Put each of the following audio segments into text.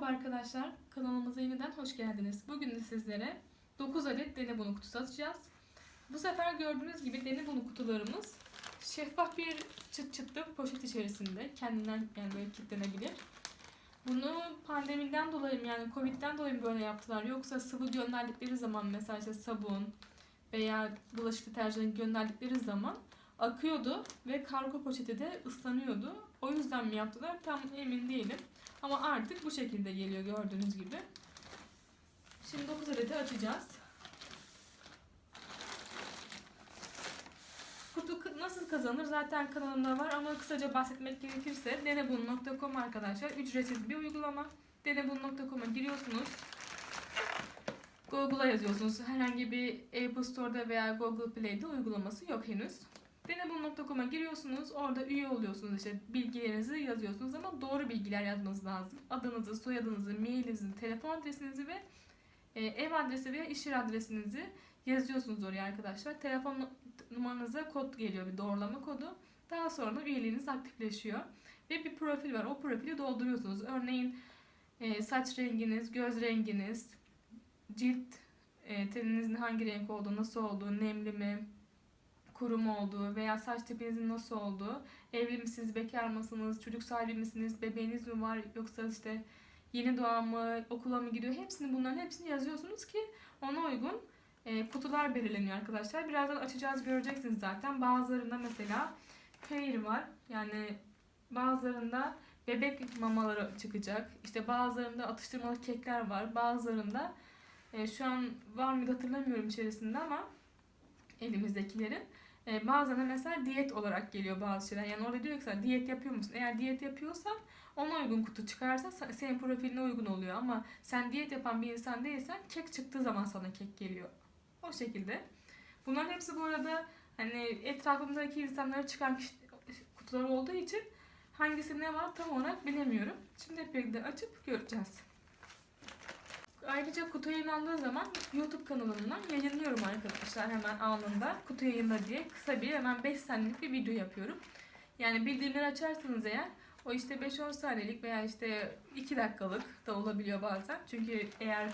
Merhaba arkadaşlar, kanalımıza yeniden hoş geldiniz. Bugün de sizlere 9 adet dene bunu kutusu atacağız. Bu sefer gördüğünüz gibi dene bunu kutularımız şeffaf bir çıt çıtlı poşet içerisinde kendinden yani böyle kilitlenebilir. Bunu pandemiden dolayı yani Covid'den dolayı böyle yaptılar yoksa sıvı gönderdikleri zaman mesela işte sabun veya bulaşık deterjanı gönderdikleri zaman akıyordu ve kargo poşeti de ıslanıyordu. O yüzden mi yaptılar tam emin değilim. Ama artık bu şekilde geliyor gördüğünüz gibi. Şimdi 9 adeti açacağız. Kutu nasıl kazanır zaten kanalımda var ama kısaca bahsetmek gerekirse denebun.com arkadaşlar ücretsiz bir uygulama. Denebun.com'a giriyorsunuz. Google'a yazıyorsunuz. Herhangi bir Apple Store'da veya Google Play'de uygulaması yok henüz. Denebun.com'a giriyorsunuz. Orada üye oluyorsunuz. işte bilgilerinizi yazıyorsunuz ama doğru bilgiler yazmanız lazım. Adınızı, soyadınızı, mailinizi, telefon adresinizi ve e, ev adresi veya iş yeri adresinizi yazıyorsunuz oraya arkadaşlar. Telefon numaranıza kod geliyor, bir doğrulama kodu. Daha sonra üyeliğiniz aktifleşiyor. Ve bir profil var. O profili dolduruyorsunuz. Örneğin e, saç renginiz, göz renginiz, cilt e, teninizin hangi renk olduğu, nasıl olduğu, nemli mi, kuru mu olduğu veya saç tipinizin nasıl olduğu, evli misiniz, bekar mısınız, çocuk sahibi misiniz, bebeğiniz mi var yoksa işte yeni doğan mı, okula mı gidiyor hepsini bunların hepsini yazıyorsunuz ki ona uygun e, kutular belirleniyor arkadaşlar. Birazdan açacağız göreceksiniz zaten. Bazılarında mesela peynir var. Yani bazılarında bebek mamaları çıkacak. İşte bazılarında atıştırmalık kekler var. Bazılarında e, şu an var mıydı hatırlamıyorum içerisinde ama elimizdekilerin. E, bazen de mesela diyet olarak geliyor bazı şeyler. Yani orada diyor ki sana diyet yapıyor musun? Eğer diyet yapıyorsan ona uygun kutu çıkarsa sa- senin profiline uygun oluyor. Ama sen diyet yapan bir insan değilsen kek çıktığı zaman sana kek geliyor. O şekilde. Bunların hepsi bu arada hani etrafımdaki insanlara çıkan kutular olduğu için hangisi ne var tam olarak bilemiyorum. Şimdi hep birlikte açıp göreceğiz. Ayrıca kutu yayınlandığı zaman YouTube kanalımdan yayınlıyorum arkadaşlar hemen anında. Kutu yayınla diye kısa bir hemen 5 saniyelik bir video yapıyorum. Yani bildirimleri açarsanız eğer o işte 5-10 saniyelik veya işte 2 dakikalık da olabiliyor bazen. Çünkü eğer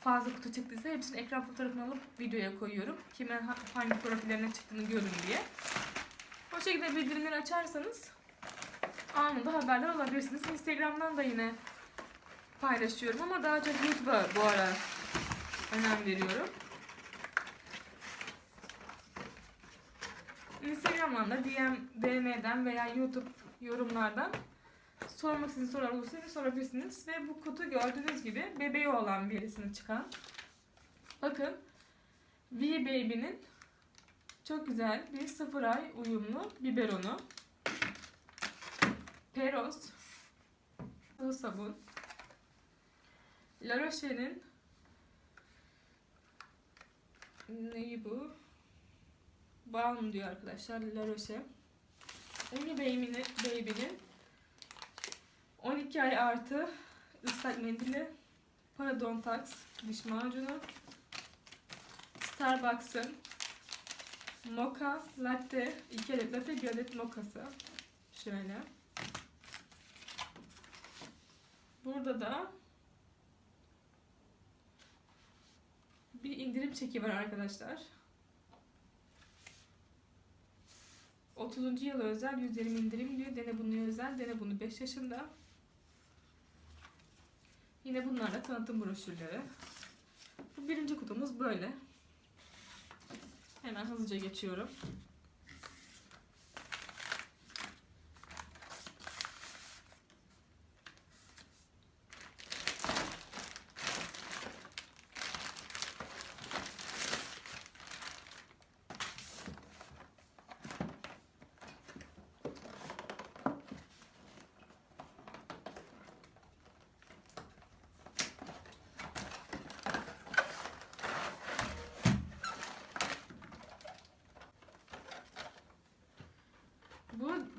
fazla kutu çıktıysa hepsini ekran fotoğrafını alıp videoya koyuyorum. Kimin ha- hangi profillerine çıktığını görün diye. O şekilde bildirimleri açarsanız anında haberdar olabilirsiniz. Instagram'dan da yine paylaşıyorum ama daha çok YouTube'a bu ara önem veriyorum. Instagram'dan da DM, DM'den veya YouTube yorumlardan sormak istediğiniz sorular olursa sorabilirsiniz. Ve bu kutu gördüğünüz gibi bebeği olan birisine çıkan. Bakın V Baby'nin çok güzel bir sıfır ay uyumlu biberonu. Peros sıvı sabun. La Roche'nin neyi bu? Balm diyor arkadaşlar La Roche. Uni Baby'nin Baby'nin 12 ay artı ıslak mendili Parodontax diş macunu Starbucks'ın Mocha Latte 2 adet latte 1 adet mokası şöyle burada da bir indirim çeki var arkadaşlar 30. yıl özel %20 indirim diyor. Dene bunu özel. Dene bunu 5 yaşında. Yine bunlar da tanıtım broşürleri. Bu birinci kutumuz böyle. Hemen hızlıca geçiyorum.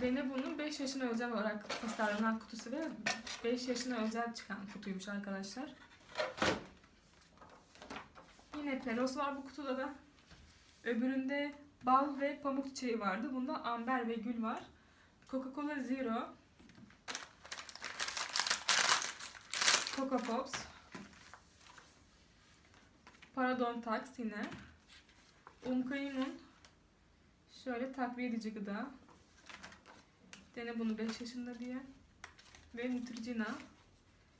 Bu Dene bunun 5 yaşına özel olarak tasarlanan kutusu ve 5 yaşına özel çıkan kutuymuş arkadaşlar. Yine peros var bu kutuda da. Öbüründe bal ve pamuk çiçeği vardı. Bunda amber ve gül var. Coca-Cola Zero. Coco Pops. Parodontax yine. Umkayım'ın şöyle takviye edici gıda. Dene bunu 5 yaşında diye. Ve Neutrogena.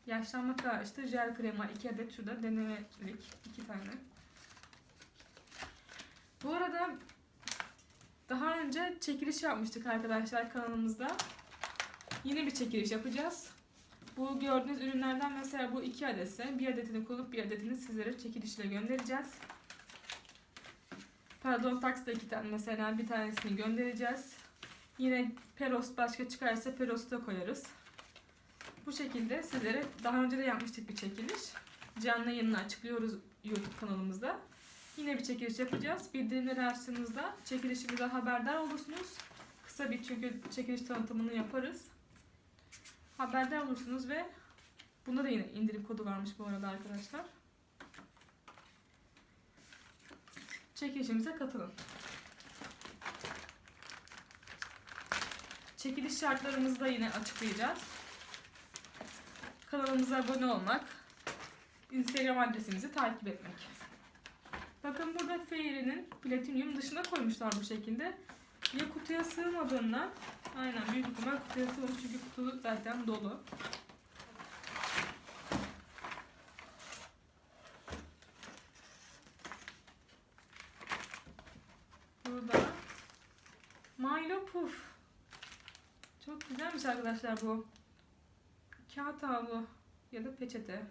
Yaşlanma karşıtı jel krema 2 adet şurada denemelik 2 tane. Bu arada daha önce çekiliş yapmıştık arkadaşlar kanalımızda. Yine bir çekiliş yapacağız. Bu gördüğünüz ürünlerden mesela bu iki adetse bir adetini kullanıp bir adetini sizlere çekilişle göndereceğiz. Pardon Tax'ta iki tane mesela bir tanesini göndereceğiz. Yine Peros başka çıkarsa Peros'u da koyarız. Bu şekilde sizlere daha önce de yapmıştık bir çekiliş. Canlı yayınını açıklıyoruz YouTube kanalımızda. Yine bir çekiliş yapacağız. Bildirimleri açtığınızda çekilişimizden haberdar olursunuz. Kısa bir çünkü çekiliş tanıtımını yaparız. Haberdar olursunuz ve bunda da yine indirim kodu varmış bu arada arkadaşlar. Çekilişimize katılın. Çekiliş şartlarımızı da yine açıklayacağız. Kanalımıza abone olmak, Instagram adresimizi takip etmek. Bakın burada Fairy'nin platinyum dışına koymuşlar bu şekilde. Ya kutuya sığmadığından, aynen büyük ihtimal kutuya sığmamış çünkü kutu zaten dolu. Burada Milo Puff. Güzelmiş arkadaşlar bu. Kağıt havlu ya da peçete.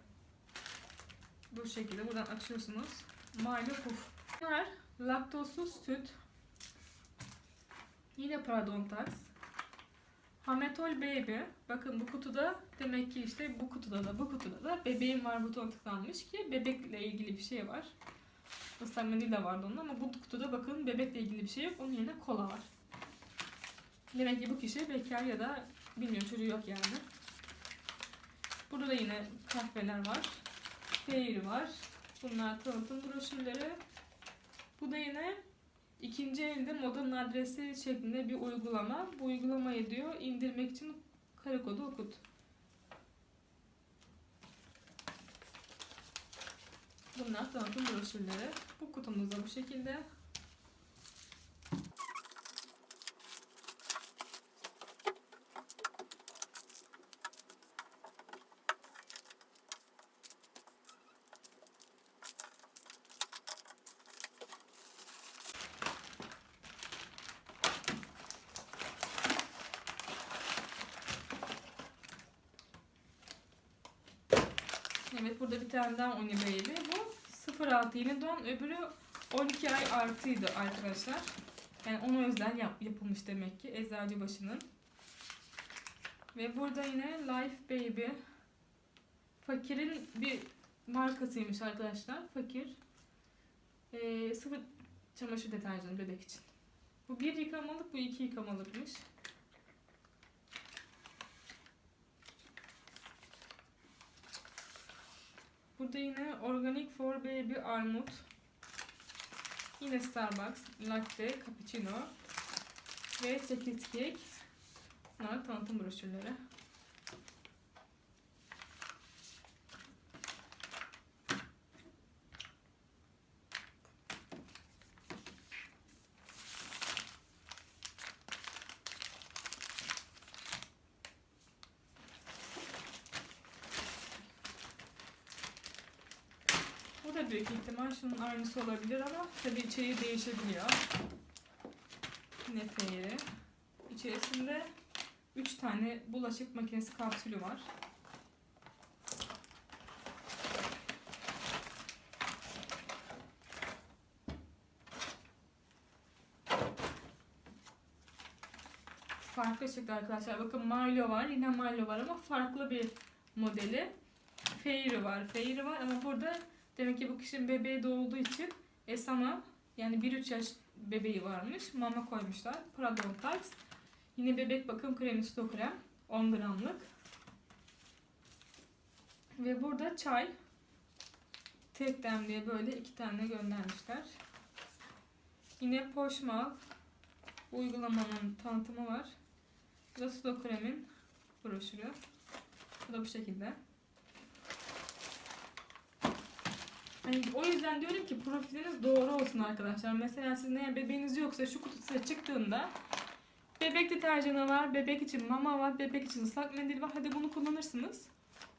Bu şekilde buradan açıyorsunuz. Milo Puff. Bunlar laktozsuz süt. Yine Parodontax. Hametol Baby. Bakın bu kutuda demek ki işte bu kutuda da bu kutuda da bebeğim var butonu tıklanmış ki bebekle ilgili bir şey var. Mendil de vardı onun ama bu kutuda bakın bebekle ilgili bir şey yok. Onun yerine kola var. Demek ki bu kişi bekar ya da bilmiyorum çocuğu yok yani. Burada da yine kahveler var. Peynir var. Bunlar tanıtım broşürleri. Bu da yine ikinci elde modanın adresi şeklinde bir uygulama. Bu uygulamayı diyor indirmek için kare kodu okut. Bunlar tanıtım broşürleri. Bu kutumuz da bu şekilde. Evet burada bir tane daha Oni Baby. Bu 06 yeni doğan öbürü 12 ay artıydı arkadaşlar. Yani ona özel yap, yapılmış demek ki Eczacıbaşı'nın. Ve burada yine Life Baby. Fakir'in bir markasıymış arkadaşlar. Fakir. Ee, sıfır çamaşır deterjanı bebek için. Bu bir yıkamalık, bu iki yıkamalıkmış. Burada yine Organic for Baby Armut. Yine Starbucks, Latte, Cappuccino ve 8 Cake. Bunlar tanıtım broşürleri. Büyük ihtimal şunun aynısı olabilir ama tabii içeriği değişebiliyor. Yine peyniri. İçerisinde 3 tane bulaşık makinesi kapsülü var. Farklı çıktı arkadaşlar. Bakın Milo var. Yine Milo var ama farklı bir modeli. Fairy var. Fairy var ama burada Demek ki bu kişinin bebeği doğduğu için Esama yani 1-3 yaş bebeği varmış. Mama koymuşlar. Parodontax. Yine bebek bakım kremi su krem. 10 gramlık. Ve burada çay. Tek demliğe böyle iki tane göndermişler. Yine Poşmal uygulamanın tanıtımı var. Bu da Slow Krem'in broşürü. Bu da bu şekilde. Hani o yüzden diyorum ki profiliniz doğru olsun arkadaşlar. Mesela sizin eğer bebeğiniz yoksa şu kutu size çıktığında bebek deterjanı var, bebek için mama var, bebek için ıslak mendil var. Hadi bunu kullanırsınız.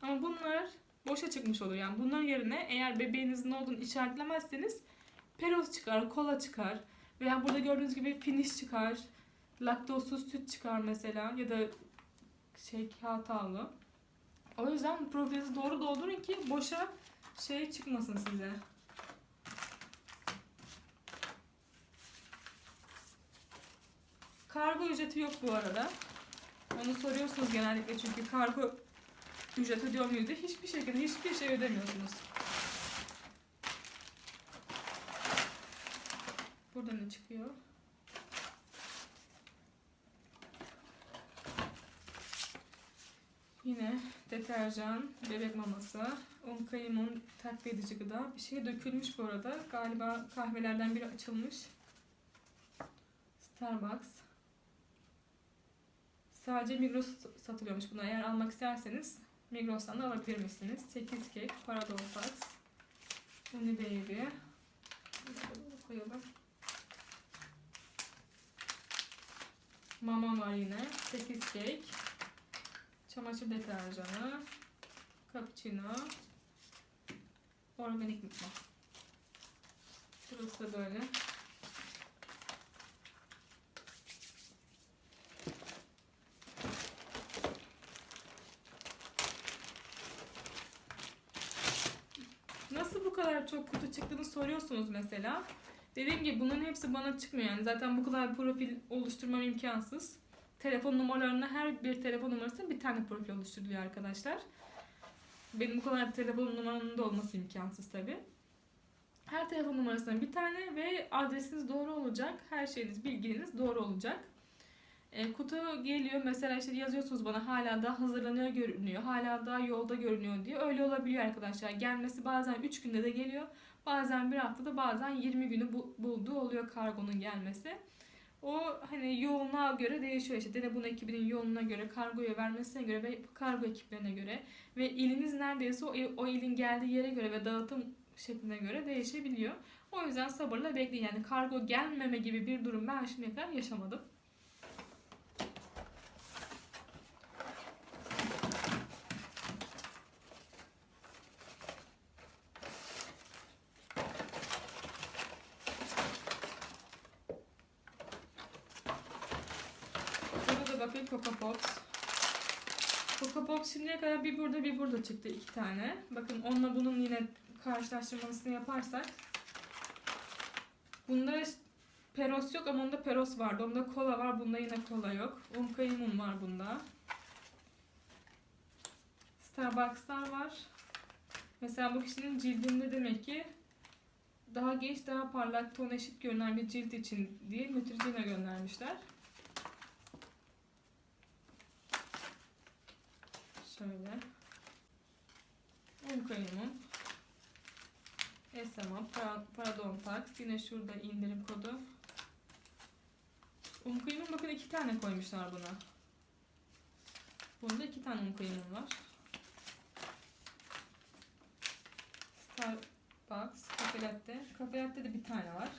Ama bunlar boşa çıkmış olur. Yani bunların yerine eğer bebeğinizin olduğunu işaretlemezseniz peros çıkar, kola çıkar. Veya burada gördüğünüz gibi finish çıkar. Laktozsuz süt çıkar mesela ya da şey havlu. O yüzden profilinizi doğru doldurun ki boşa şey çıkmasın size. Kargo ücreti yok bu arada. Onu soruyorsunuz genellikle çünkü kargo ücret ödüyor muyuz diye hiçbir şekilde hiçbir şey ödemiyorsunuz. Burada ne çıkıyor? Yine deterjan, bebek maması, un kayımın takviye edici gıda. Bir şey dökülmüş bu arada. Galiba kahvelerden biri açılmış. Starbucks. Sadece Migros satılıyormuş buna. Eğer almak isterseniz Migros'tan da alabilir misiniz? 8 kek, Paradolfax, Unibaby. Koyalım. Mama var yine. 8 kek. Çamaşır deterjanı. Cappuccino. Organik mutfak. Burası da böyle. Nasıl bu kadar çok kutu çıktığını soruyorsunuz mesela. Dediğim gibi bunların hepsi bana çıkmıyor yani. Zaten bu kadar profil oluşturmam imkansız. Telefon numaralarına her bir telefon numarasına bir tane profil oluşturuluyor arkadaşlar. Benim bu kadar telefon numaramın da olması imkansız tabi. Her telefon numarasına bir tane ve adresiniz doğru olacak. Her şeyiniz, bilginiz doğru olacak. E, kutu geliyor mesela işte yazıyorsunuz bana hala daha hazırlanıyor görünüyor. Hala daha yolda görünüyor diye. Öyle olabiliyor arkadaşlar. Gelmesi bazen 3 günde de geliyor. Bazen bir haftada bazen 20 günü bu- bulduğu oluyor kargonun gelmesi. O hani yoğunluğa göre değişiyor işte. Dene bunu ekibinin yoğunluğuna göre, kargoya vermesine göre ve kargo ekiplerine göre ve iliniz neredeyse o, o ilin geldiği yere göre ve dağıtım şekline göre değişebiliyor. O yüzden sabırla bekleyin. Yani kargo gelmeme gibi bir durum ben şimdiye kadar yaşamadım. Burada da bakayım Coco Pops. Coco Pops şimdiye kadar bir burada bir burada çıktı iki tane. Bakın onunla bunun yine karşılaştırmasını yaparsak. Bunda Peros yok ama onda Peros vardı. Onda kola var, bunda yine kola yok. Un kayımum var bunda. Starbucks'lar var. Mesela bu kişinin cildinde demek ki daha genç, daha parlak, ton eşit görünen bir cilt için diye Neutrogena göndermişler. Şöyle. Un kayımım. SMA, para- Paradon Tax. Yine şurada indirim kodu. Un kayımım bakın iki tane koymuşlar buna. Bunda iki tane un kayımım var. Starbucks, Cafe Latte. Cafe Latte de bir tane var.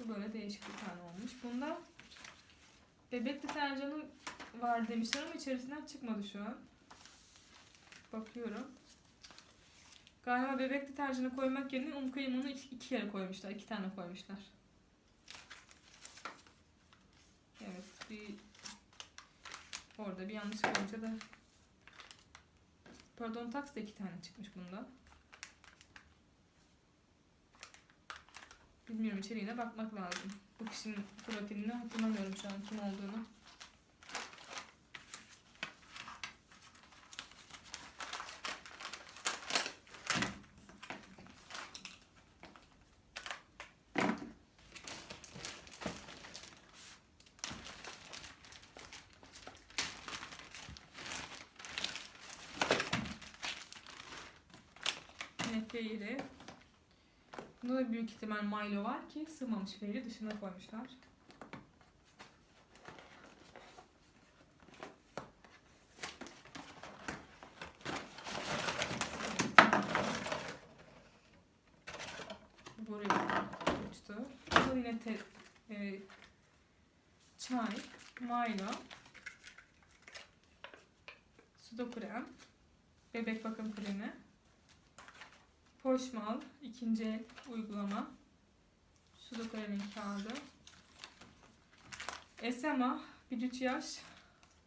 Bu böyle değişik bir tane olmuş. Bunda bebek deterjanı var demişler ama içerisinden çıkmadı şu an. Bakıyorum. Galiba bebek deterjanı koymak yerine un kıyımını iki, iki kere koymuşlar. iki tane koymuşlar. Evet bir orada bir yanlış koyunca da Pardon tax da iki tane çıkmış bunda. Bilmiyorum içeriğine bakmak lazım. Bu kişinin profilini hatırlamıyorum şu an kim olduğunu. feyri. Bunda da büyük ihtimal Milo var ki sığmamış feyri dışına koymuşlar. Buraya uçtu. Bu yine te, e, çay, Milo, sudoku krem, bebek bakım kremi. Poşmal ikinci el uygulama, sudo kremin kağıdı, SMA bir üç yaş,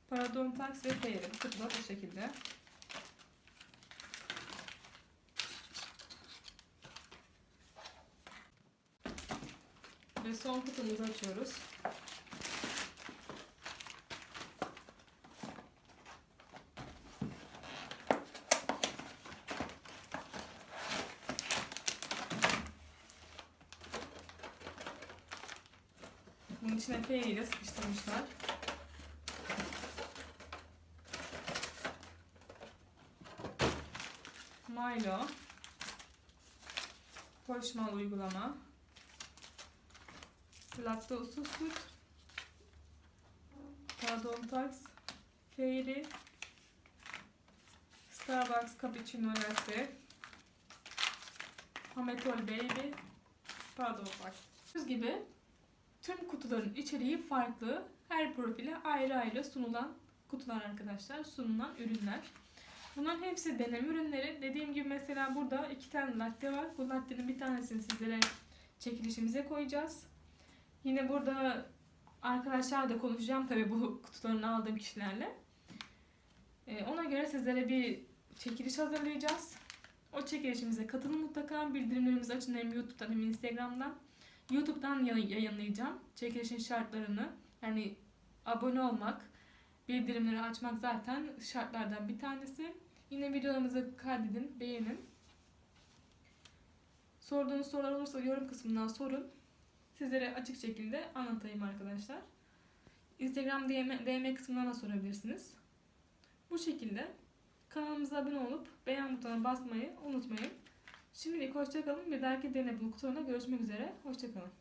Parodontax ve Peyrim. Kutuda bu şekilde. Ve son kutumuzu açıyoruz. İçine ile sıkıştırmışlar. Milo. Poşmal uygulama. Laktozsuz süt. Parodontax Fairy. Starbucks Cappuccino Latte. Hametol Baby. Pardon bak. Gördüğünüz gibi tüm kutuların içeriği farklı. Her profile ayrı ayrı sunulan kutular arkadaşlar. Sunulan ürünler. Bunların hepsi deneme ürünleri. Dediğim gibi mesela burada iki tane latte var. Bu lattenin bir tanesini sizlere çekilişimize koyacağız. Yine burada arkadaşlar da konuşacağım tabii bu kutularını aldığım kişilerle. Ee, ona göre sizlere bir çekiliş hazırlayacağız. O çekilişimize katılın mutlaka. Bildirimlerimizi açın hem YouTube'dan hem Instagram'dan. YouTube'dan yay- yayınlayacağım çekilişin şartlarını. Yani abone olmak, bildirimleri açmak zaten şartlardan bir tanesi. Yine videolarımızı kaydedin, beğenin. Sorduğunuz sorular olursa yorum kısmından sorun. Sizlere açık şekilde anlatayım arkadaşlar. Instagram DM, DM kısmından da sorabilirsiniz. Bu şekilde kanalımıza abone olup beğen butonuna basmayı unutmayın. Şimdilik hoşçakalın. Bir dahaki deney kutularına görüşmek üzere. Hoşçakalın.